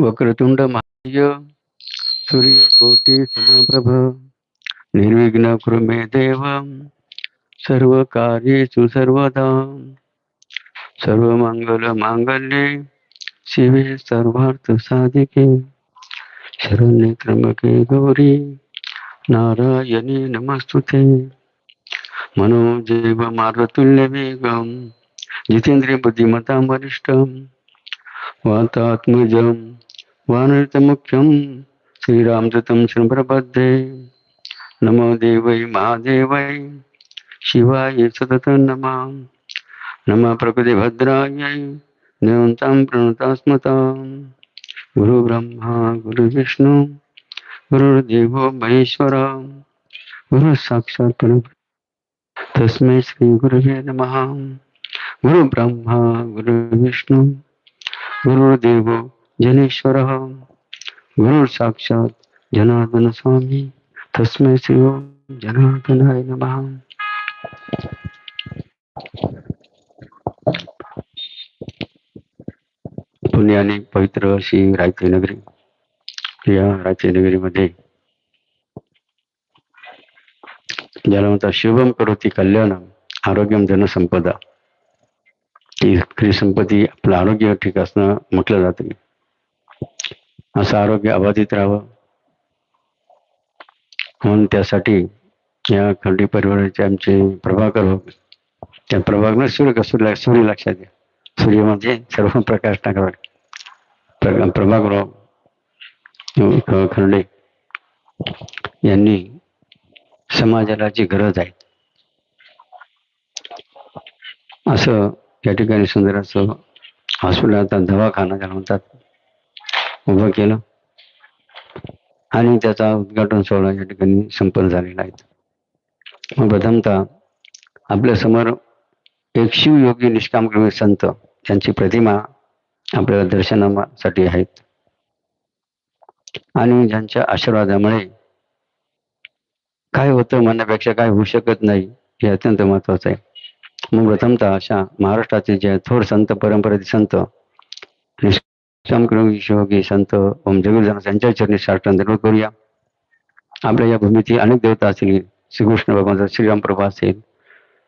వక్రతుండ మహాయ సూర్యకోటి సమాప్రభ నిర్విఘ్న కృమే దేవం సర్వకార్యేషు సర్వదా. సర్వమంగళ మాంగళ్యే శివే సర్వార్థ సాధికే. శరణ్య త్రమకే గౌరీ నారాయణే నమస్తుతే. మనోజైవ మారుతుల్య వేగం జితేంద్రియ బుద్ధిమతాం వరిష్టం వాతాత్మజం वानरतमुख्यं श्रीरामदूतं शृंभरभद्रे नमो देवै महादेवै शिवाय सततं नमः। नमः प्रकृतिभद्रायै निरन्तां प्रणतास्मतां गुरुब्रह्मा गुरुविष्णु गुरुर्देवो महेश्वरा गुरुसाक्षात् साक्षात् तस्मै श्रीगुरुवे नमः। गुरुब्रह्मा गुरुविष्णु गुरुर्देवो जनेश्वर गुरु साक्षात जनार्दन स्वामी तस्मै श्री ओम जनार्दनाय नमः। पुण्याने पवित्र अशी रायत्री नगरी या रायत्री नगरीमध्ये ज्याला म्हणतात शुभम करोती कल्याण आरोग्यम जनसंपदा ती खरी संपत्ती आपलं आरोग्य ठीक असणं म्हटलं जातं. असं आरोग्य अबाधित राहावं. म्हणून त्यासाठी या खंडी परिवाराचे आमचे प्रभाकर हो त्या प्रभाकर सूर्य सूर्य सूर्य लक्षात घ्या. सूर्य म्हणजे सर्व प्रकाश टाकणार प्र प्रभाकराव खंडे यांनी समाजाला जी गरज आहे असं या ठिकाणी सुंदर असं हॉस्पिटल आता दवाखाना ज्याला म्हणतात उभं केलं. आणि त्याचा उद्घाटन सोहळा या ठिकाणी संपन्न झालेला आहे. मग प्रथमतः आपल्यासमोर एक शिवयोगी निष्कामकर्मी संत यांची प्रतिमा आपल्याला दर्शनासाठी आहेत. आणि ज्यांच्या आशीर्वादामुळे काय होतं म्हणण्यापेक्षा काय होऊ शकत नाही हे अत्यंत महत्वाचं आहे. मग प्रथमतः अशा महाराष्ट्राचे जे थोर संत परंपरेचे संत निष्कामकर्मी शिवयोगी संत ओम जगुजन यांच्या चरणी साष्टांग करूया. आपल्या या भूमीतील अनेक देवता असतील श्रीकृष्ण भगवान श्रीराम प्रभा असेल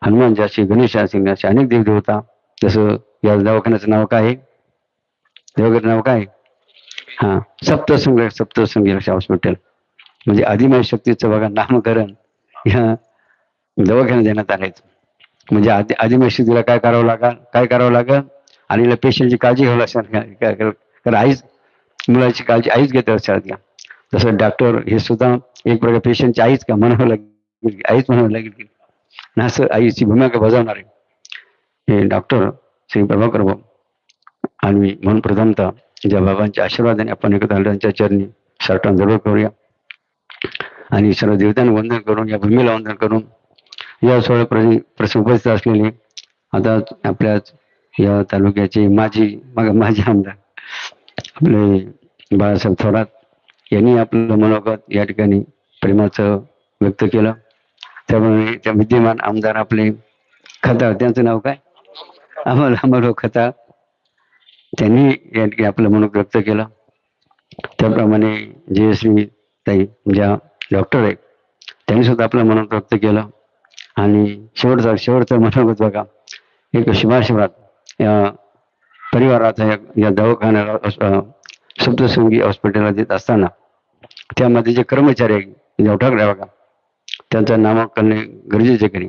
हनुमानजी असेल गणेश असेल असे अनेक देवदेवता जसं या दवाखान्याचं नाव काय आहे? देवघर नाव काय हा सप्तसंग सप्तसंगी लक्ष हॉस्पिटल म्हणजे आदिमय शक्तीचं बघा नामकरण या दवाखान्यात देण्यात आलेत म्हणजे आदि आदिमय शक्तीला काय करावं लागेल काय करावं लागेल? आणि पेशंटची काळजी घ्यावं लागेल कारण आईच मुलाची काळजी आईच घेते लक्षात घ्या. तसं डॉक्टर हे सुद्धा एक प्रकार पेशंटची आईच का म्हणावं लागेल आईच म्हणावं लागेल की आणि असं आईची भूमिका बजावणार आहे. हे डॉक्टर श्री प्रभाकर आणि म्हणून प्रथमतः ज्या बाबांच्या आशीर्वादाने आपण एकत्र चरणी साठवण जरूर करूया. आणि सर्व देवतांना वंदन करून या भूमीला वंदन करून या सोहळ्या प्रसंगी उपस्थित असलेले आता आपल्या या तालुक्याचे माजी मग आमदार आपले बाळासाहेब थोरात यांनी आपलं मनोगत या ठिकाणी प्रेमाचं व्यक्त केलं. त्यामुळे त्या विद्यमान आमदार आपले खताळ त्यांचं नाव काय? अमल अमल हो खताळ. त्यांनी या ठिकाणी आपलं मनोगत व्यक्त केलं. त्याप्रमाणे जयश्री ताई ज्या डॉक्टर आहेत त्यांनी सुद्धा आपलं मनोगत व्यक्त केलं. आणि शेवटचा शेवटचं मनोगत बघा. एक शिवाशिवरात या परिवाराचा या, या दवाखान्याला सप्तसंगी हॉस्पिटलला देत असताना त्यामध्ये जे कर्मचारी आहे बघा त्यांचं नामांकन गरजेचे करी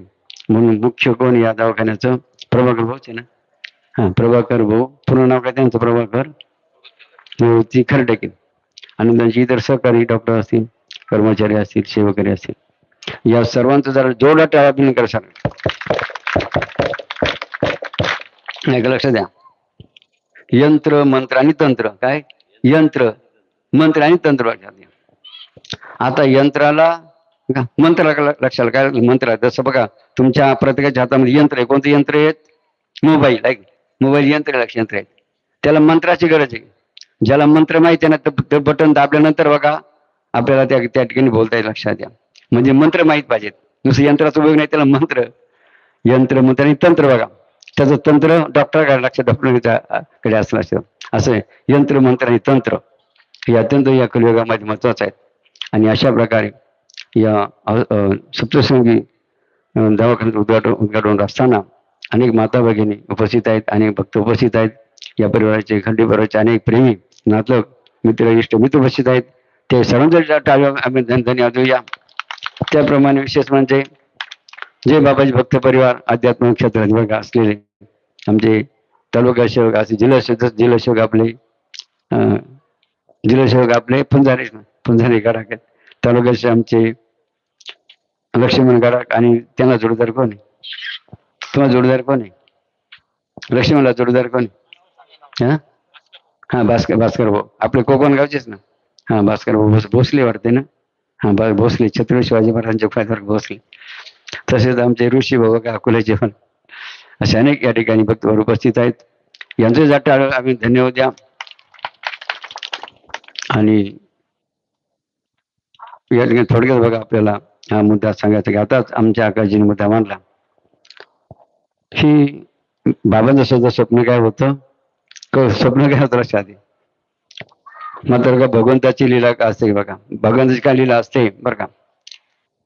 म्हणून मुख्य कोण या दवाखान्याचं? प्रभाकर भाऊच आहे ना? हां प्रभाकर भाऊ. पूर्ण नाव काय त्यांचं? प्रभाकर? ती खरटेके आणि त्यांची इतर सहकारी डॉक्टर असतील कर्मचारी असतील सेवकरी असतील. या सर्वांचं जरा जोरदार टाळा करा सर एक लक्ष द्या. यंत्र मंत्र आणि तंत्र. काय? यंत्र. मंत्र आणि तंत्र लक्षात द्या आता यंत्राला का मंत्र लक्षात काय मंत्र जसं बघा तुमच्या प्रत्येकाच्या हातामध्ये यंत्र आहे. कोणते यंत्र आहेत? मोबाईल आहे मोबाईल यंत्र लक्ष यंत्र आहेत त्याला मंत्राची गरज आहे. ज्याला मंत्र माहिती आहे ना ते बटन दाबल्यानंतर बघा आपल्याला त्या त्या ठिकाणी बोलता येईल लक्षात द्या म्हणजे मंत्र माहीत पाहिजेत. नुसतं यंत्राचा उपयोग नाही त्याला मंत्र यंत्र मंत्र आणि तंत्र बघा. त्याचं तंत्र डॉक्टर लक्ष डॉक्टरकडे कडे असं यंत्र मंत्र आणि तंत्र हे अत्यंत या कलियुगामध्ये महत्त्वाचं आहे आणि अशा प्रकारे या अ- सप्तशृंगी दवाखान्यात उद्घाटन उद्घाटन असताना अनेक माता भगिनी उपस्थित आहेत अनेक भक्त उपस्थित आहेत. या परिवाराचे खंडी परिवाराचे अनेक प्रेमी नातलग मित्र इष्ट मित्र उपस्थित आहेत. ते सर्वांच्या टाळ्या आम्ही धन्यवाद देऊया त्याप्रमाणे विशेष म्हणजे जय बाबाजी भक्त परिवार अध्यात्म क्षेत्रात वर्ग असलेले आमचे तालुका सेवक असे जिल्हा सेवक जिल्हा सेवक आपले जिल्हा सेवक आपले फुंजारे फुंजारे गडाक तालुक्याचे आमचे लक्ष्मण गडाक आणि त्यांना जोडदार कोण आहे? तुम्हाला जोडदार कोण आहे? लक्ष्मणला जोडदार कोण आहे? हा? हा भास्कर भास्कर भाऊ. आपले कोकण गावचेच ना? हा भास्कर भाऊ भोस भोसले वाटते ना? हा बा भोसले छत्रपती शिवाजी महाराजांचे भोसले. तसेच आमचे ऋषी बाबा का अकोल्याचे पण. असे अनेक या ठिकाणी भक्तवर उपस्थित आहेत. यांचे जाटा आम्ही धन्यवाद द्या. आणि या ठिकाणी थोडक्यात बघा आपल्याला हा मुद्दा सांगायचा की आताच आमच्या आकाशजीने मुद्दा मांडला. की बाबांचं सुद्धा स्वप्न काय होतं? क- स्वप्न काय होतं लक्षात आधी मात्र का भगवंताची लीला का असते बघा. भगवंताची काय लीला असते बरं का?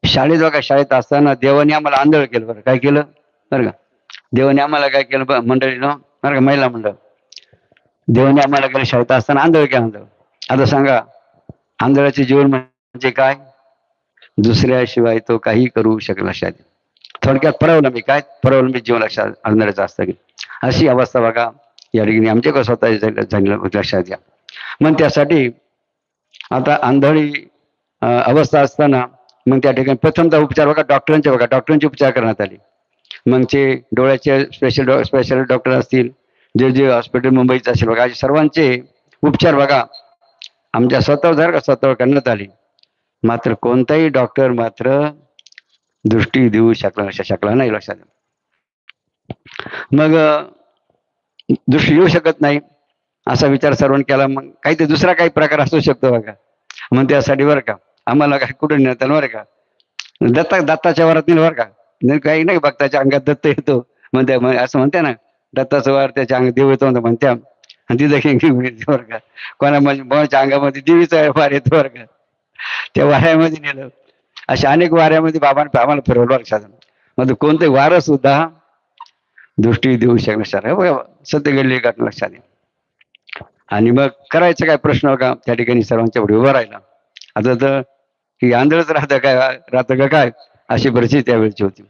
शाळेत बघा शाळेत असताना देवाने आम्हाला आंधळ केलं बरं. काय केलं? बरं का? देवाने आम्हाला काय केलं ब- मंडळीनं बरं का महिला मंडळ. देवाने आम्हाला केलं शाळेत असताना आंधळ केलं आंधळ. आता सांगा आंधळाचे जीवन म्हणजे काय? दुसऱ्याशिवाय तो काही करू शकला शाळेत. थोडक्यात परवलंबी काय? परवलंबी जीवन लक्षात आंधळाचं असतं की? अशी अवस्था बघा. या ठिकाणी आमच्या स्वतः झालेलं लक्षात घ्या मग त्यासाठी आता आंधळी अवस्था असताना मग त्या ठिकाणी प्रथमचा उपचार बघा डॉक्टरांचे बघा डॉक्टरांचे उपचार करण्यात आले. मग ते डोळ्याचे स्पेशल डॉ स्पेशल डॉक्टर असतील जे जे हॉस्पिटल मुंबईचं असेल बघा सर्वांचे उपचार बघा. आमच्या स्वतःवर जर का स्वतःवर करण्यात आले. मात्र कोणताही डॉक्टर मात्र दृष्टी देऊ शकला शकला नाही लक्षात. मग दृष्टी येऊ शकत नाही असा विचार सर्वांनी केला. मग काही ते दुसरा काही प्रकार असू शकतो बघा. मग त्यासाठी बरं का आम्हाला काय कुठे नेता बरं का. दत्ता दत्ताच्या वरात नेलं बरं का. काही नाही भक्ताच्या अंगात दत्त येतो. म्हणते मग असं म्हणते ना दत्ताचं वार त्याच्या अंग देव येतो म्हणते म्हणत्या आणि तिथं बरं का. कोणा म्हणजे अंगामध्ये देवीचा वार येतो बरं का. त्या वाऱ्यामध्ये नेलं. अशा अनेक वाऱ्यामध्ये बाबांनी आम्हाला फिरवलं लक्षात मग कोणते वारं सुद्धा दृष्टी देऊ शकणार सर बघा सत्य घडली घटना लक्षात येईल. आणि मग करायचं काय प्रश्न का त्या ठिकाणी सर्वांच्या पुढे उभं राहिला. आता तर की आंधळच राहतं काय? राहतं का काय? अशी परिस्थिती त्यावेळेची होती.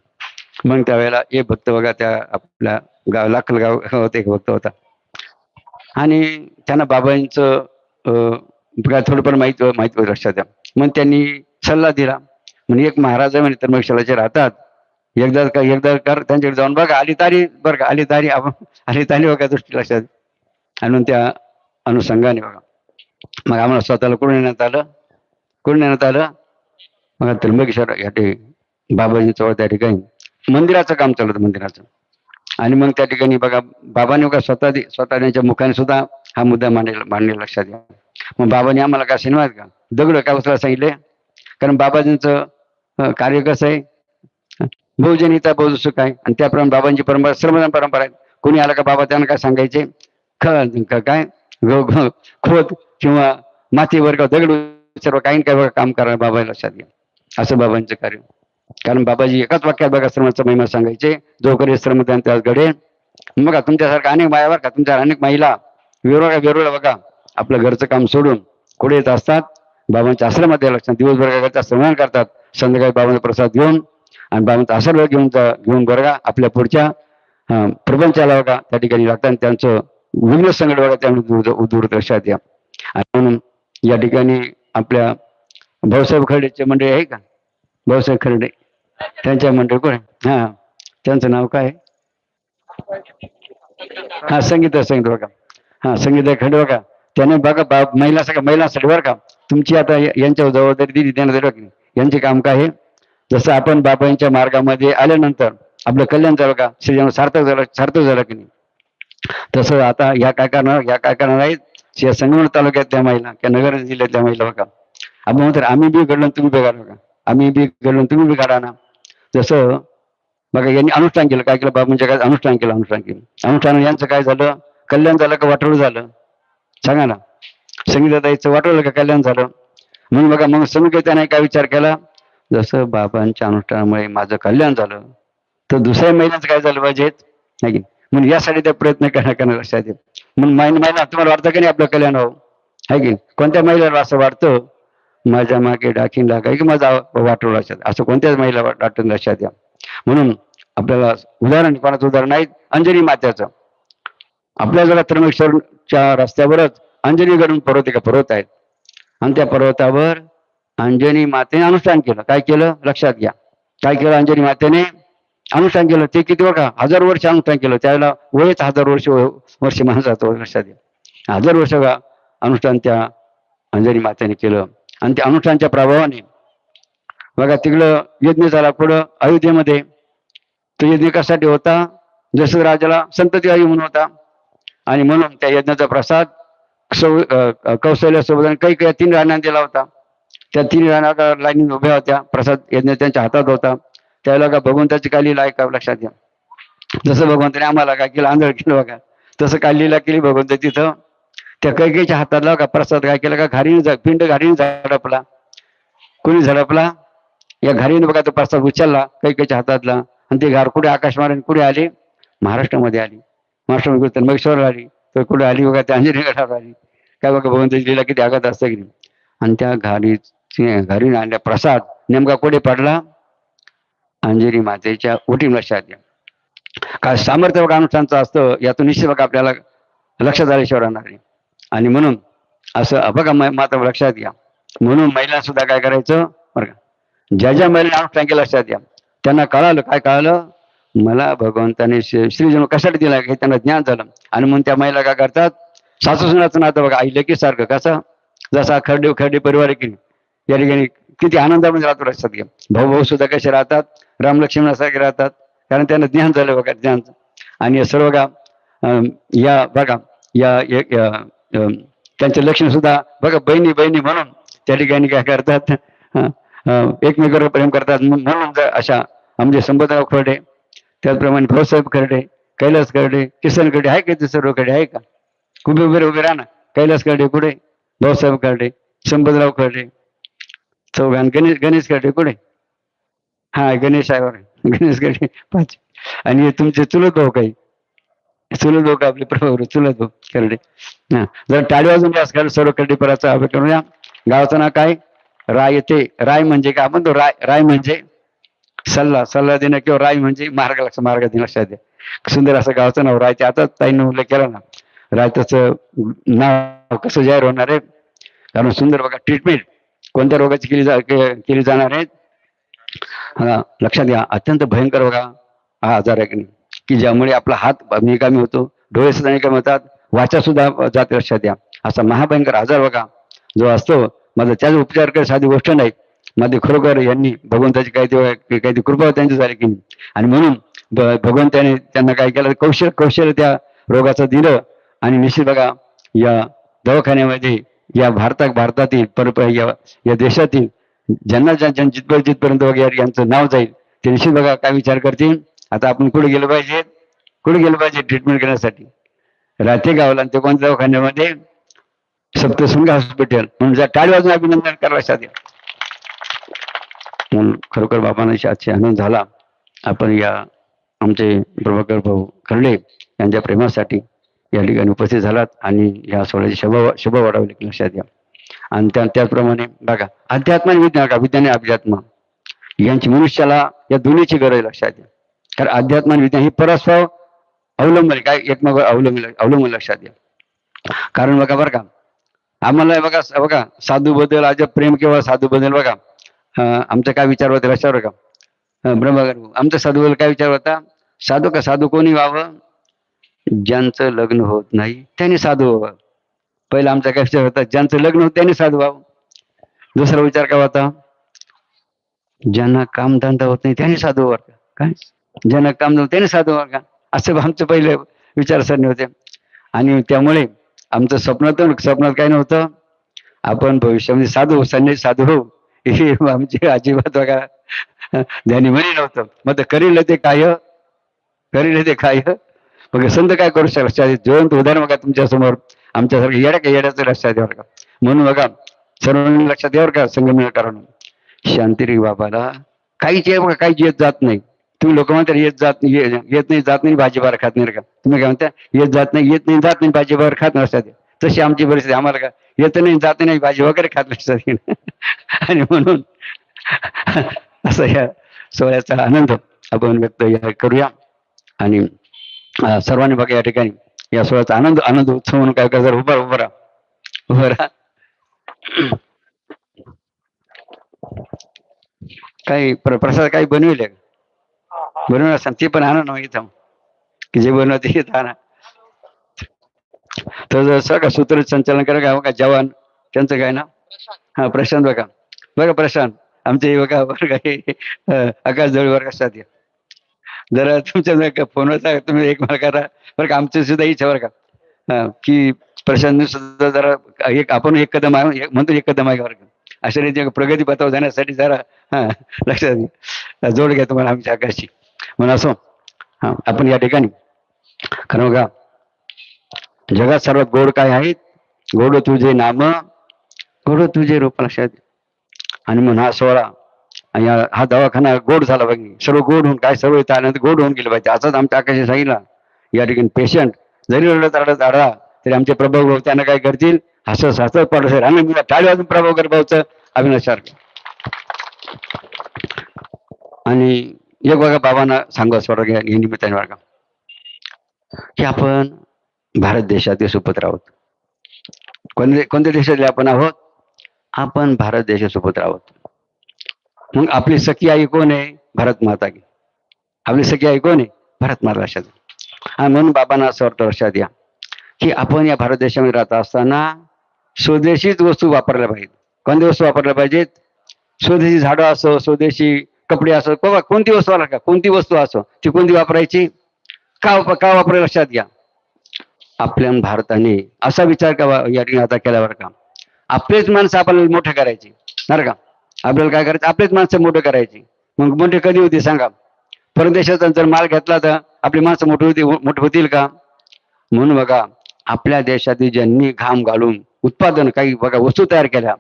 मग त्यावेळेला एक भक्त बघा त्या आपल्या गाव लाखल गाव होते एक भक्त होता. आणि त्यांना बाबांचं अं, काय थोडंफार माहीत माहीत होतं लक्षात द्या. मग त्यांनी सल्ला दिला. म्हणजे एक महाराज आहे म्हणे धर्मशालाचे राहतात एकदा का एकदा कर त्यांच्याकडे जाऊन बघा आली तारी बरं का आली तारी आपण आली तारी बघा दृष्टी लक्षात. आणि त्या अनुषंगाने बघा. मग आम्हाला स्वतःला कुठून येण्यात आलं? कोण येण्यात आलं? मग त्र्यंबकेश्वर या ठिकाणी बाबाजींचं त्या ठिकाणी. मंदिराचं काम चालू होतं मंदिराचं. आणि मग त्या ठिकाणी बघा बाबांनी बघा स्वतः स्वतः त्यांच्या मुखाने सुद्धा हा मुद्दा मांडलेला मांडलेला लक्षात घ्या. मग बाबांनी आम्हाला काय सिनेमात का? दगड काय उचलायला सांगितले? कारण बाबाजींचं कार्य कसं आहे? बहुजनीता बहुसुख आहे. आणि त्याप्रमाणे बाबांची परंपरा श्रमदान परंपरा आहे. कोणी आला का बाबा त्यांना काय सांगायचे? ख काय? ग- खोद किंवा मातीवर का दगड सर्व काही काही बघा काम करा बाबा लक्षात घ्या. असं बाबांचं कार्य. कारण बाबाजी एकाच वाक्यात बघा श्रमाचा महिमा सांगायचे जो करी श्रम त्यास घडे. बघा तुमच्यासारखं अनेक माया बरं का तुमच्या अनेक महिला वेरोळा वेरोळा बघा आपलं घरचं काम सोडून कुठे येत असतात? बाबांच्या आश्रमात लक्षात दिवसभर काय करतात? करतात. संध्याकाळी बाबांचा प्रसाद घेऊन आणि बाबांचा आशीर्वाद घेऊन घेऊन बरं का आपल्या पुढच्या प्रपंचाला बघा त्या ठिकाणी लागतात आणि त्यांचं विघ्न संकट बघा त्यामुळे दूर लक्षात या. आणि म्हणून या ठिकाणी आपल्या भाऊसाहेब खरडेचे मंडळी आहे का? भाऊसाहेब खरडे. त्यांच्या मंडळी कोण हा. त्यांचं नाव काय आहे? हा संगीता संगीत बघा. हा संगीता खंड बघा. त्याने बघा बा महिला सगळ्या महिलांसाठी बरं का. तुमची आता यांच्या जबाबदारी दिली त्यांना यांचे काम काय आहे? जसं आपण बाबांच्या मार्गामध्ये आल्यानंतर आपलं कल्याण झालं का? श्रीजन सार्थक झालं सार्थक झालं की नाही? तसं आता या काय करणार? या काय करणार आहेत? या संगमनेर तालुक्यातल्या महिला किंवा नगर जिल्ह्यातल्या महिला बघा आम्ही म्हणतो आम्ही बी घडलो तुम्ही बी काढा बघा आम्ही बी घडलो तुम्ही बी काढा ना जसं बघा यांनी अनुष्ठान केलं काय केलं बाबांच्या काय अनुष्ठान केलं अनुष्ठान केलं अनुष्ठान यांचं काय झालं कल्याण झालं का वाटोळ झालं सांगा ना संगीताताईचं वाटवलं का कल्याण झालं म्हणून बघा मग समुकेताने काय विचार केला जसं बाबांच्या अनुष्ठानामुळे माझं कल्याण झालं तर दुसऱ्या महिन्याचं काय झालं पाहिजे नाही की नाही? म्हणून यासाठी ते प्रयत्न करणार करणार लक्षात येत म्हणून महिला तुम्हाला वाटतं की नाही आपलं कल्याण हो? आहे की? कोणत्या महिलेला असं वाटतं? माझ्या मागे डाकीन लागा की माझा वाटू लक्षात असं कोणत्याच महिला वाटून लक्षात या म्हणून आपल्याला उदाहरण कोणाचं उदाहरण नाही? अंजनी मात्याचं आपल्या जरा त्र्यंबकेश्वरच्या रस्त्यावरच अंजनीकडून पर्वत एका पर्वत आहेत. आणि त्या पर्वतावर अंजनी मातेने अनुष्ठान केलं. काय केलं? लक्षात घ्या. काय केलं अंजनी मातेने? अनुष्ठान केलं ते किती बघा हजार वर्ष अनुष्ठान केलं. त्यावेळेला वयच हजार वर्ष वर्ष माणसाचं लक्षात घ्या. हजार वर्ष का अनुष्ठान त्या अंजनी मातेने केलं. आणि त्या अनुष्ठानच्या प्रभावाने बघा तिकडं यज्ञ झाला पुढं अयोध्येमध्ये. तो यज्ञ कशासाठी होता? जसं राजाला संतती आई म्हणून होता. आणि म्हणून त्या यज्ञाचा प्रसाद सौ कौशल्यासोबत आणि काही काही तीन राण्यांना दिला होता. त्या तीन राण्या लाईनी उभ्या होत्या. प्रसाद यज्ञ त्यांच्या हातात होता. त्यावेळेला का भगवंताची काय लिहिला आहे का लक्षात घ्या. जसं भगवंताने आम्हाला काय केलं आंधळ केलं बघा. तसं काय लिहिला केली भगवंत तिथं. त्या कैकेच्या हातातला का प्रसाद काय केला का घारीने पिंड घारीने झडपला. कोणी झडपला? या घारीने बघा तो प्रसाद उचलला कैकेच्या हातातला. आणि ते घार कुठे आकाश मारून कुठे आले? महाराष्ट्रामध्ये आली. महाराष्ट्रामध्ये महेश्वर आली. तर कुठे आली बघा त्या अंजनी गडावर आली. काय बघा भगवंताची लिहिला किती आघात असतं की नाही. आणि त्या घारीची घारीने आणल्या प्रसाद नेमका कुठे पडला? अंजनी मातेच्या ओटी लक्षात घ्या. काय सामर्थ्य बघा अनुष्ठानचं असतं यातून निश्चित बघा आपल्याला लक्षात आल्याशिवाय राहणार नाही आणि म्हणून असं बघा माता लक्षात घ्या. म्हणून महिला सुद्धा काय करायचं? बरं का. ज्या ज्या महिला अनुष्ठान केलं लक्षात घ्या. त्यांना कळालं काय कळालं? मला भगवंताने श्री श्री कशासाठी दिला? हे त्यांना ज्ञान झालं. आणि म्हणून त्या महिला काय करतात? सासू सुनाचं नातं बघा आई लेकी सारखं कसं? जसा खरडे खरडे परिवार आहे या ठिकाणी किती आनंदामध्ये राहतो लक्षात घ्या. भाऊ भाऊ सुद्धा कसे राहतात? राम लक्ष्मणासारखे राहतात. कारण त्यांना ज्ञान झालं बघा ज्ञान. आणि सर्व या बघा या एक त्यांचे लक्षण सुद्धा बघा बहिणी बहिणी म्हणून त्या ठिकाणी काय करतात एकमेकांवर प्रेम करतात म्हणून जर अशा म्हणजे संबोधराव खर्डे त्याचप्रमाणे भाऊसाहेब खर्डे कैलास खर्डे किसन खर्डे आहे का ते सर्व खर्डे आहे का? कुठे उभे उभे राहा ना. कैलास खर्डे कुठे? भाऊसाहेब खर्डे संबोधराव खर्डे चौघान गणेश गणेश खर्डे कुठे? हा गणेश आहे गणेश गणेश. पाच. आणि तुमचे चुलत भाऊ काही? चुलत भाऊ का आपले प्रभाव चुलत भाऊ करडे. हा. जर टाळी वाजून जास्त खर्डे सर्व खर्डे अभ्यास करूया गावाचं नाव काय? राय येते. राय म्हणजे काय? आपण तो राय राय म्हणजे सल्ला. सल्ला देणं किंवा राय म्हणजे मार्ग लक्ष मार्ग देणं लक्षात द्या. सुंदर असं गावचं नाव. राय ते आता ताईने उल्लेख केला ना. राय त्याचं नाव कसं जाहीर होणार आहे? कारण सुंदर बघा ट्रीटमेंट कोणत्या रोगाची केली जा केली जाणार आहे? हा, लक्षात घ्या अत्यंत भयंकर बघा हा आजार आहे की नाही. की ज्यामुळे आपला हात निकामी होतो डोळे सुद्धा निकामी होतात वाचा सुद्धा जाते लक्षात द्या असा महाभयंकर आजार बघा जो असतो माझा त्याचा उपचार कर साधी गोष्ट नाही. मध्ये खरोखर यांनी भगवंताची काही काही कृपा त्यांची झाली की आणि म्हणून भगवंताने त्यांना काय केलं कौशल कौशल्य त्या रोगाचं दिलं. आणि निश्चित बघा या दवाखान्यामध्ये या भारतात भारतातील परप या देशातील ज्यांना ज्यांच्या जिथपर्यंत जिथपर्यंत वगैरे यांचं नाव जाईल ते निश्चित बघा काय विचार करतील. आता आपण कुठे गेलं पाहिजे? कुठे गेलं पाहिजे ट्रीटमेंट करण्यासाठी? रात्री गावला आणि ते कोणत्या दवाखान्यामध्ये? सप्तशृंग हॉस्पिटल म्हणून टाळी वाजून अभिनंदन करायला साध्य म्हणून खरोखर बाबांना आजचे आनंद झाला. आपण या आमचे प्रभाकर भाऊ खर्डे यांच्या प्रेमासाठी या ठिकाणी उपस्थित झालात आणि या सोहळ्याची शोभा शोभा वाढवली लक्षात घ्या. आणि त्या त्याचप्रमाणे बघा अध्यात्म आणि विज्ञान का विज्ञान आणि अध्यात्म. यांची मनुष्याला या दोन्हीची गरज आहे लक्षात द्या. कारण अध्यात्म आणि विज्ञान ही परस्पर अवलंबन काय एकमेकावर अवलंबून अवलंबून लक्षात द्या. कारण बघा बरं का आम्हाला बघा बघा साधू बद्दल आज प्रेम केवळ साधू बद्दल बघा. आमचा काय विचार होता रस्त्यावर का? अं, ब्रह्मगर्भ आमचा साधू बद्दल काय विचार होता? साधू का साधू कोणी व्हावं? ज्यांचं लग्न होत नाही त्यांनी साधू व्हावं. पहिला आमचा काय विचार होता. ज्यांचं लग्न होतं त्यांनी साधू दुसरा विचार काय होता? ज्यांना कामधंदा होत नाही त्यांनी साधू वर का? काय? ज्यांना काम नव्हतं त्यांनी साधू वर का? असं आमचे पहिले विचारसरणी होते. आणि त्यामुळे आमचं स्वप्नातून स्वप्नात काय नव्हतं? आपण भविष्यामध्ये साधू संन्यासी साधू हो हे आमची अजिबात वगैरे ध्यानी म्हणे नव्हतं. मग तर करील ते काय? करील ते काय? मग संत काय करू शकता जिवंत उदाहरण बघा तुमच्यासमोर. आमच्यासारखं येड्या येड्याचं लक्षात द्यावर का म्हणून बघा सर्वांनी लक्षात द्यावर का संगमनेर कारण शांतिरी बाबाला. काहीच आहे बघा काहीच येत जात नाही. तुम्ही लोक म्हणतात येत जात नाही ये- येत नाही जात नाही भाजीपार खात नाही का? तुम्ही काय म्हणता येत जात नाही येत नाही जात नाही भाजीपार खात नसतात तशी आमची परिस्थिती आम्हाला का येत नाही जात नाही भाजी वगैरे खात नसतात आणि म्हणून असं या सोहळ्याचा आनंद आपण व्यक्त करूया. आणि सर्वांनी बघा या ठिकाणी या सोहळ्याचा आनंद आनंद उत्सव म्हणून काय उभं राहा. उभं राहा. काही प्र- प्रसाद काही बनविले का? बनवलं असं ते पण आणा ना इथं. की जे बनवते ते आणा. तर का सूत्र संचालन करा का? बघा जवान. त्यांचं काय ना हा प्रशांत बघा. बघा प्रशांत. आमचे हे बघा हे अं, आकाश जवळ वर्ग असतात हे. जरा तुमच्या फोनवरचा तुम्ही एक मला करा. बरं का आमचं सुद्धा इच्छा बरं का. की प्रशांत सुद्धा जरा एक आपण एक कदम आहे म्हणतो एक कदम आहे बरं का. अशा रीती प्रगती पथावर जाण्यासाठी जरा हा लक्षात जोड घ्या तुम्हाला आमच्या आकाशी. म्हणून असो हा आपण या ठिकाणी. खरं बघा जगात सर्वात गोड काय आहेत गोड तुझे नाम गोड तुझे रूप लक्षात आणि म्हणून हा सोहळा आणि हा दवाखाना गोड झाला पाहिजे सर्व गोड होऊन काय सर्व येतं? गोड होऊन गेलं पाहिजे. असंच आमच्या आकाशी सांगितलं. या ठिकाणी पेशंट जरी रडत रडत आढळा तरी आमचे प्रभाव भाऊ त्यांना काय करतील? हसत हसत पडत असेल आणि मी टाळी वाजून प्रभाव कर भाऊचं आणि एक बघा बाबांना सांगा स्वर्ग या निमित्ताने बघा. की आपण भारत देशातील सुपुत्र आहोत. कोणत्या कोणत्या देशातले आपण आहोत? आपण भारत देशात सुपुत्र आहोत. मग आपली सखी आई कोण आहे? भारत माता की. आपली सखी आई कोण आहे? भारत माता लक्षात आणि म्हणून बाबांना असं वाटतं लक्षात या की आपण या भारत देशामध्ये राहत असताना स्वदेशीच वस्तू वापरल्या पाहिजेत. कोणत्या वस्तू वापरल्या पाहिजेत? स्वदेशी झाडं असो स्वदेशी कपडे असो बाबा कोणती वस्तू आला का कोणती वस्तू असो ती कोणती वापरायची? का वाप- का वापरायला लक्षात घ्या. आपल्या भारताने असा विचार का या ठिकाणी आता केल्यावर का. आपलेच माणसं आपल्याला मोठे करायची. बरं का? आपल्याला काय करायचं? आपलेच माणसं मोठं करायची. मग मोठे कधी होती सांगा? परदेशाचा जर माल घेतला तर आपली माणसं मोठी होती मोठी होतील का? म्हणून बघा आपल्या देशातील ज्यांनी घाम घालून उत्पादन काही बघा वस्तू तयार केल्या.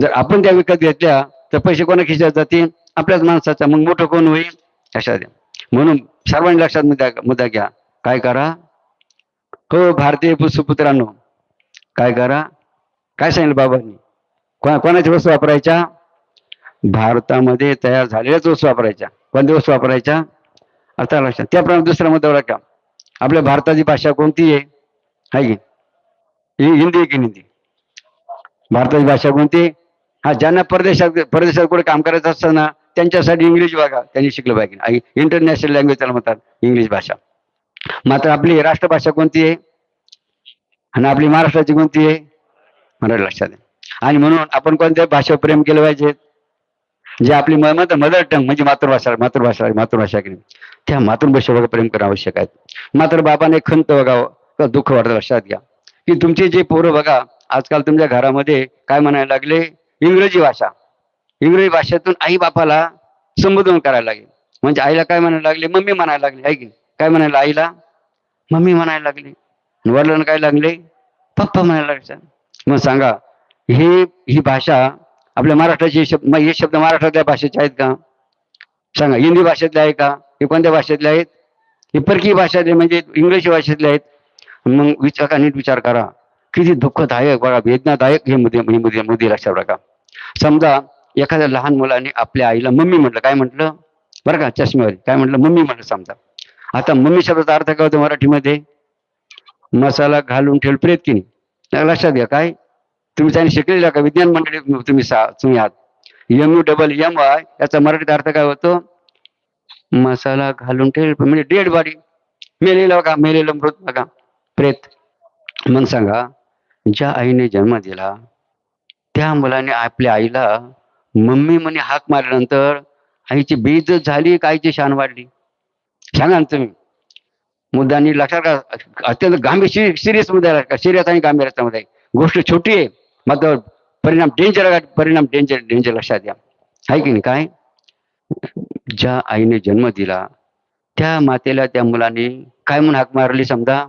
जर आपण त्या विकत घेतल्या तर पैसे कोणा खिशात जातील? आपल्याच माणसाचा. मग मोठं कोण होईल? अशा द्या म्हणून सर्वांनी लक्षात मुद्दा मुद्दा घ्या. काय करा? हो भारतीय पु- सुपुत्रांनो काय करा? काय सांगितलं बाबांनी? कोणा कोणाच्या वस्तू वापरायच्या? भारतामध्ये तयार झालेल्याच वस्तू वापरायच्या. कोणत्या वस्तू वापरायच्या? आता लक्षात. त्याप्रमाणे दुसरा मुद्दा बघा आपल्या भारताची भाषा कोणती आहे? आहे की? हिंदी आहे की हिंदी भारताची भाषा कोणती हा ज्यांना परदेशात परदेशात कुठे काम करायचं असतं ना त्यांच्यासाठी इंग्लिश बघा. त्यांनी शिकलं पाहिजे. इंटरनॅशनल लँग्वेज त्याला म्हणतात इंग्लिश भाषा. मात्र आपली राष्ट्रभाषा कोणती आहे? आणि आपली महाराष्ट्राची कोणती आहे? मराठी लक्षात आहे. आणि म्हणून आपण कोणत्या भाषेवर प्रेम केलं पाहिजे? जे आपली मदर टंग म्हणजे मातृभाषा मातृभाषा मातृभाषा की नाही, त्या मातृभाषेवर प्रेम करणं आवश्यक आहे. मात्र बाबाने खंत बघावं दुःख वाटत लक्षात घ्या. की तुमचे जे पोरं बघा आजकाल तुमच्या घरामध्ये काय म्हणायला लागले? इंग्रजी भाषा. इंग्रजी भाषेतून आई बापाला संबोधन करायला लागेल. म्हणजे आईला काय म्हणायला लागले? मम्मी म्हणायला लागली. आहे की? काय म्हणायला आईला? मम्मी म्हणायला लागली. वडिलांना काय लागले? पप्पा म्हणायला लागले. मग सांगा हे ही भाषा आपल्या महाराष्ट्राचे शब्द हे शब्द मराठातल्या भाषेचे आहेत का? सांगा. हिंदी भाषेतले आहे का? हे कोणत्या भाषेतले आहेत? हे परकीय भाषेतले म्हणजे इंग्रजी भाषेतले आहेत. मग विचार का नीट विचार करा. किती दुःखदायक बघा वेदनादायक हे मुद्दे हे मुद्दे मुद्दे लक्षात बघा समजा एखाद्या लहान मुलाने आपल्या आईला मम्मी म्हटलं काय म्हटलं? बरं का चष्म्यावर. काय म्हटलं? मम्मी म्हटलं समजा. आता मम्मी शब्दाचा अर्थ काय होतो मराठीमध्ये? मसाला घालून ठेवल प्रेत की नाही? लक्षात घ्या काय? तुम्ही त्यांनी शिकलेला का? विज्ञान मंडळी तुम्ही सा तुम्ही आहात. M U double M Y याचा मराठीत अर्थ काय होतो? मसाला घालून ठेव म्हणजे डेड बॉडी मेलेला बघा मेलेलं मृत बघा. प्रेत. मन सांगा ज्या आईने जन्म दिला त्या मुलाने आपल्या आईला मम्मी म्हणे हाक मारल्यानंतर आईची बीज झाली का आईची शान वाढली? सांगा ना तुम्ही. मुद्दानी लक्षात का अत्यंत गांभीर सिरियस मुद्दा का? सिरियस आणि गांभीरमध्ये गोष्ट छोटी आहे. मग परिणाम डेंजर परिणाम डेंजर डेंजर लक्षात द्या आहे की नाही? काय? ज्या आईने जन्म दिला त्या मातेला त्या मुलाने काय म्हणून हाक मारली समजा?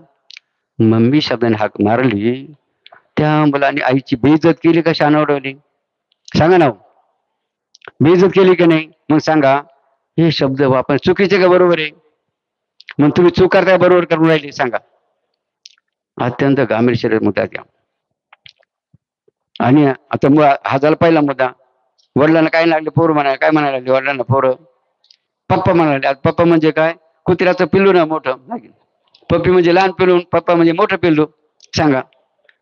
मम्मी शब्दाने हाक मारली. त्या मुलाने आईची बेइज्जत केली का शान उडवली सांगा ना हो. बेइज्जत केली की नाही? मग सांगा हे शब्द वापर चुकीचे का बरोबर आहे? मग तुम्ही चूक करता बरोबर करून राहिली? सांगा. अत्यंत गांभीर्य मुद्दा द्या. आणि आता मग हा झाला पहिला मुद्दा. वडिलांना काय लागले पोरं म्हणाले काय म्हणायला लागले वडिलांना पोरं? पप्पा म्हणाले आता पप्पा म्हणजे काय? कुत्र्याचं पिल्लू ना मोठं. पप्पी म्हणजे लहान पिल्लू पप्पा म्हणजे मोठं पिल्लू. सांगा.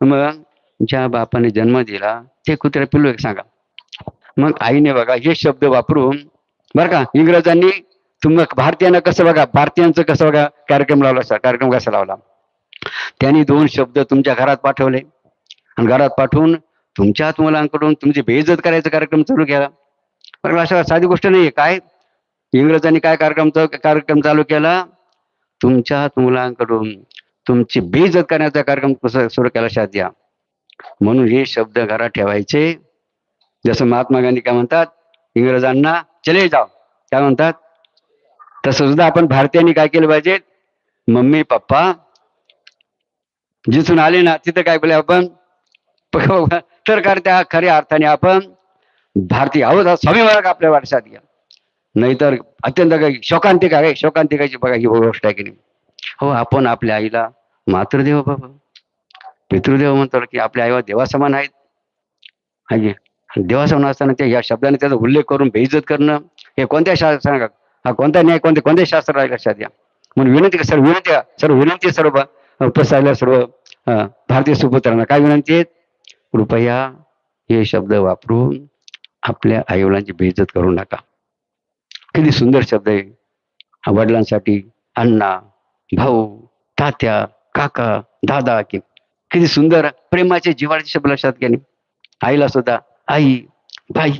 मग ज्या बापाने जन्म दिला ते कुत्र्या पिल्लू एक सांगा. मग आईने बघा हे शब्द वापरून बरं का इंग्रजांनी तुम्ही भारतीयांना कसं बघा भारतीयांचं कसं बघा कार्यक्रम लावला असा कार्यक्रम कसा लावला? त्यांनी दोन शब्द तुमच्या घरात पाठवले. आणि घरात पाठवून तुमच्याच मुलांकडून तुमची बेइज्जत करायचा कार्यक्रम चालू केला. पण अशा साधी गोष्ट नाही काय? इंग्रजांनी काय कार्यक्रम कार्यक्रम चालू केला? तुमच्याच मुलांकडून तुमची बेइज्जत करण्याचा कार्यक्रम सुरू केला साध्या म्हणून हे शब्द घरात ठेवायचे. जसं महात्मा गांधी काय म्हणतात? इंग्रजांना चले जाव काय म्हणतात? तसं सुद्धा आपण भारतीयांनी काय केलं पाहिजे? मम्मी पप्पा जिथून आले ना तिथं काय बोले आपण? तर कर त्या खऱ्या अर्थाने आपण. भारतीय आहोत हा स्वाभिमान आपल्या वारशात घ्या नाहीतर अत्यंत काही शोकांतिका आहे. शोकांतिकाची बघा ही गोष्ट आहे की नाही. हो आपण आपल्या आईला मातृदेव बाबा. पितृदेव म्हणतो की आपल्या आईवर देवासमान आहेत. देवासमान असताना ते या शब्दाने त्याचा उल्लेख करून बेइज्जत करणं हे कोणत्या शास्त्र सांगा. हा कोणता न्याय कोणते कोणते शास्त्र आहे लक्षात घ्या म्हणून विनंती का? सर्व विनंती सर्व विनंती सर्व उपस्थित सर्व भारतीय सुपुत्रांना. काय विनंती आहेत? कृपया हे शब्द वापरून आपल्या आईवडिलांची बेइज्जत करू नका. किती सुंदर शब्द आहे. वडिलांसाठी अण्णा भाऊ तात्या काका दादा कि किती सुंदर प्रेमाचे जिवाळ्याचे शब्द लक्षात घेणे. आईला सुद्धा आई बाई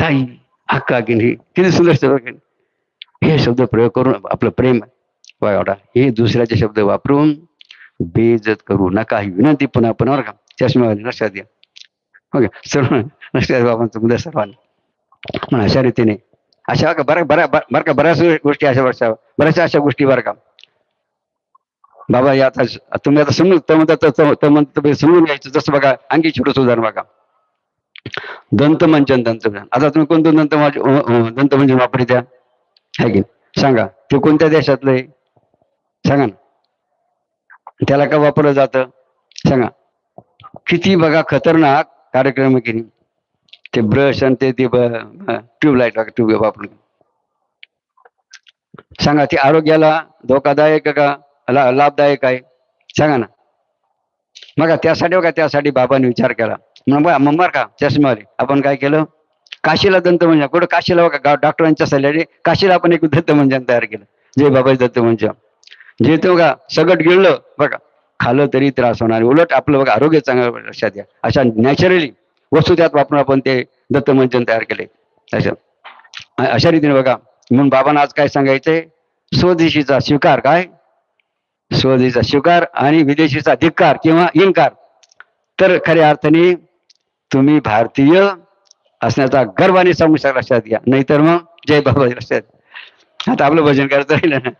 ताई अक्का की किती सुंदर शब्द घेणे. हे शब्द प्रयोग करून आपलं प्रेम वाटा हे दुसऱ्याचे शब्द वापरून बेइज्जत करू नका. ही विनंती पुन्हा पुन्हा बरं का चष्मा लक्षात घ्या ओके सर्व लक्षात बाबांचा मुद्दा सर्वांना पण अशा रीतीने अशा का बऱ्या बऱ्या बरं का बऱ्याच गोष्टी अशा वर्षा बऱ्याचशा अशा गोष्टी बरं का बाबा या आता तुम्ही आता समजून तर म्हणतात तर- तुम्ही समजून घ्यायचं जसं बघा आणखी छोटंसं उदाहरण बघा दंतमंचन दंतमंचन आता तुम्ही कोणतं दंत दंतमंजन वापरित्या आहे की सांगा ते कोणत्या देशातलं आहे सांगा ना त्याला का वापरलं जातं सांगा किती बघा खतरनाक कार्यक्रम आहे की नाही. ते ब्रश आणि ते ट्यूबलाईट ट्यूब वापरून सांगा ते आरोग्याला धोकादायक का? ला- लाभदायक आहे. सांगा ना. मग त्यासाठी बघा त्यासाठी बाबांनी विचार केला. मग बघा मग का चष्मावाले आपण काय केलं? काशीला दंत म्हणजे कुठं काशीला बघा गाव डॉक्टरांच्या सल्ल्याने काशीला आपण एक दंत म्हणजे तयार केलं. जय बाबा दत्त म्हणजे जे तो बघा सगट गिळलं बघा. खाल्लं तरी त्रास होणार उलट आपलं बघा आरोग्य चांगलं लक्षात घ्या. अशा नॅचरली वस्तू त्यात वापरून आपण ते दत्तमंचन तयार केले. अशा अशा रीतीने बघा. म्हणून बाबांना आज काय सांगायचंय? स्वदेशीचा स्वीकार काय? स्वदेशीचा स्वीकार आणि विदेशीचा धिक्कार किंवा इन्कार तर खऱ्या अर्थाने तुम्ही भारतीय असण्याचा गर्वाने सांगू शकता लक्षात घ्या. नाहीतर मग जय बाबा लक्षात. आता आपलं भजन करायचं राहिलं ना?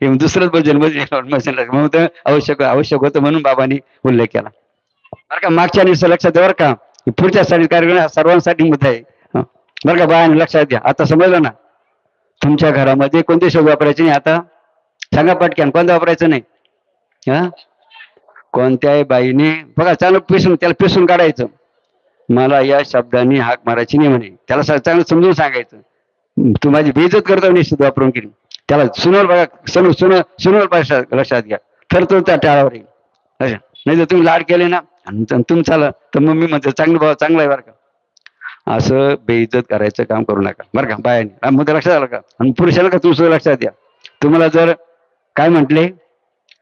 दुसरंच जन्म म्हणून ते आवश्यक आवश्यक होतं म्हणून बाबांनी उल्लेख केला. बरं का मागच्या दिवसा लक्षात द्या बरं का. पुढच्या साठी कार्यक्रम सर्वांसाठी मुद्दा आहे. बरं का बायाने लक्षात द्या आता समजलं ना? तुमच्या घरामध्ये कोणते शब्द वापरायचे नाही? आता सांगा पटक्यान कोणतं वापरायचं नाही? हा? कोणत्याही बाईने बघा चांगलं पिसून त्याला पिसून काढायचं. मला या शब्दाने हाक मारायची नाही म्हणे. त्याला चांगलं समजून सांगायचं. तू माझी बेजत करतो निश्चित वापरून केली. त्याला सुनवर बघा सुन सुन सुनवर लक्षात लक्षात घ्या. तर त्या टाळावर येईल. अच्छा नाही तर तुम्ही लाड केले ना तुम- तुमचा तर मग मी म्हणतो चांगलं भाव चांगलं आहे बरं का. असं बेइज्जत करायचं काम करू नका. बरं का? बायाने मग लक्षात आलं का? आणि पुरुषाला का तुम्ही सुद्धा लक्षात द्या? तुम्हाला जर काय म्हटले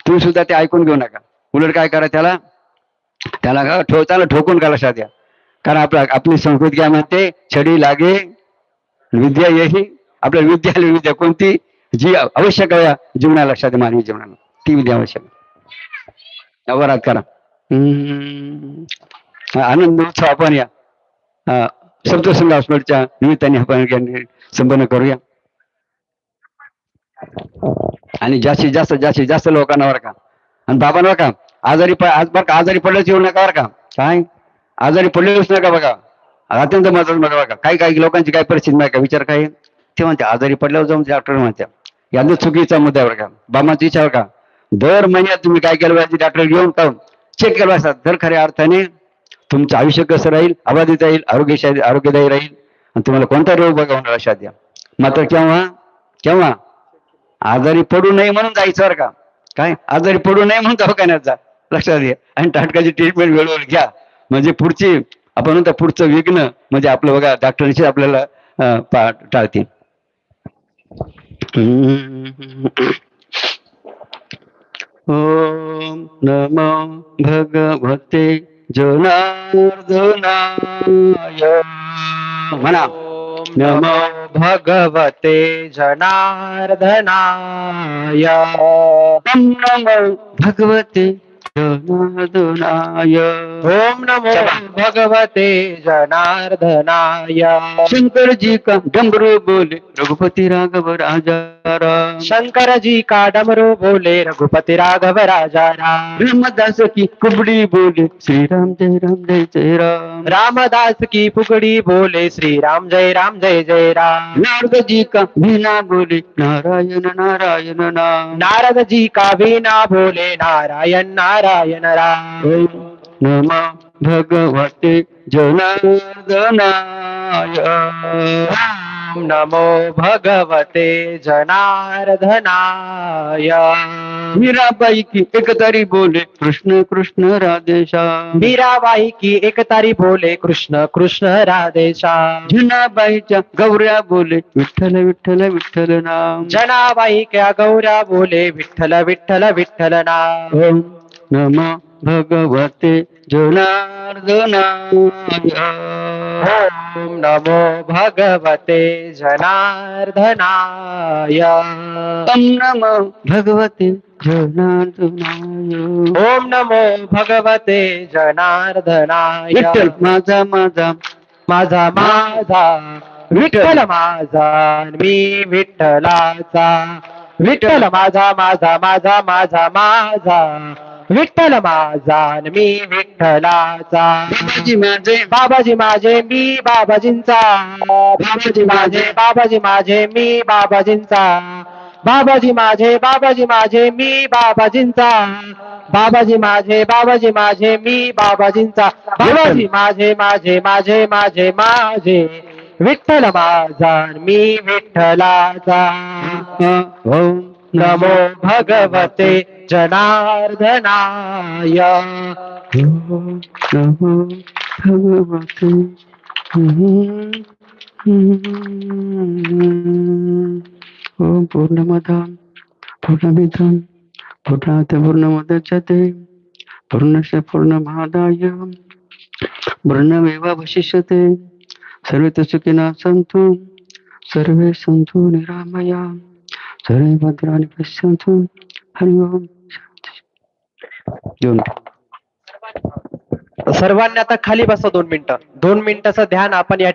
तुम्ही सुद्धा ते ऐकून घेऊ नका. उलट काय करा त्याला? त्याला का ठो त्याला ठोकून का लक्षात द्या? कारण आपला आपली संस्कृती काय म्हणते? छडी लागे विद्या येही. आपल्या विद्या आली विद्या कोणती? जी आवश्यक आहे जीवनाला लक्षात मानवी जीवनाला. ती विधी आवश्यक नवरात करा. आनंद उत्सव आपण या. हा, हॉस्पिटलच्या निमित्ताने आपण संपन्न करूया. आणि जास्तीत जास्त जास्तीत जास्त लोकांना बरं का. आणि बाबांना बरं का आजारी आज बरं का आजारी पडल्याच येऊ नका बरं का. काय? आजारी पडलेच नका बघा. अत्यंत महत्वाचं बघा म्हणजे बघा काही काही लोकांची काय परिस्थिती नाही का? विचार काय? ते म्हणते आजारी पडल्यावर जाऊन डॉक्टर म्हणते. यानं चुकीचा मुद्दा आहे बरं का बाबांचा विचार का दर महिन्यात तुम्ही काय केलं पाहिजे डॉक्टर घेऊन का चेक केलं असतात तर खऱ्या अर्थाने तुमचं आयुष्य कसं राहील? अबाधित राहील? आरोग्यशाली आरोग्यदायी राहील? आणि तुम्हाला कोणता रोग बघा होणार लक्षात द्या. मात्र केव्हा? केव्हा? आजारी पडू नये म्हणून जायचं बरं का. काय? आजारी पडू नये म्हणून दवाखान्यात जा. लक्षात घ्या. आणि टाटकाची ट्रीटमेंट वेळेवर घ्या. म्हणजे पुढची आपण म्हणतो पुढचं विघ्न म्हणजे आपलं बघा डॉक्टरशी आपल्याला पा- टाळतील. ओम नमो भगवते जनार्दनाय। म्हणा नमो भगवते जनार्दनाय। नमो भगवते जनार्दनाय। ओम नमो भगवते जनार्दनाय। शंकर जी का डमरू बोले रघुपति राघव राजा राम शंकर जी का डमरू बोले रघुपति राघव राजा राम रामदास की कुबड़ी बोले श्री राम जय राम जय जय राम। रामदास की पुकड़ी बोले श्री राम जय राम जय जय राम। नारद जी का वीणा बोले नारायण नारायण नाम। नारद जी का वीणा बोले नारायण नारायण राम. ओम नमो भगवते जनार्दनाय। नमो भगवते जनार्दनाय। मीराबाई की एक तारी बोले कृष्ण कृष्ण राधेश्याम मीराबाई की एक तारी बोले कृष्ण कृष्ण राधेश्याम जुनाबाईच्या गौऱ्या बोले विठ्ठल विठ्ठल विठ्ठल नाम. जनाबाई क्या गौऱ्या बोले विठ्ठल विठ्ठल विठ्ठल नाम. नमो भगवते जनार्दनाय नमो भगवते जनार्दनाय। ओम नमो भगवते जनार्दनाय। ओम नमो भगवते जनार्दनाय। विठ्ठल माझा माझा। माझा माझा। विठ्ठल माझा मी विठ्ठलाचा। विठ्ठल माझा माझा माझा माझा माझा। विठ्ठल माझा मी विठ्ठलाचा. बाबाजी माझे. बाबाजी माझे मी बाबाजींचा. बाबाजी माझे. बाबाजी माझे मी बाबाजींचा. बाबाजी माझे बाबाजी माझे मी बाबाजींचा. बाबाजी माझे बाबाजी माझे मी बाबाजींचा. बाबाजी माझे माझे माझे माझे माझे. विठ्ठल माझा मी विठ्ठलाचा. ओम नमो भगवते जनार्दनाय। नमो भगवते ओम पूर्णमदा पूर्णमिदं पूर्णात् पूर्णमुदच्यते पूर्णस्य पूर्णमादाय पूर्णमेवावशिष्यते सर्वे तु सुखिनः सन्तु सर्वे सन्तु निरामया। सर्वे भद्राणि पश्यन्तु हरि ओम दोन सर्वांनी आता खाली बसा दोन मिनिटं. दोन मिनिटाचं ध्यान आपण या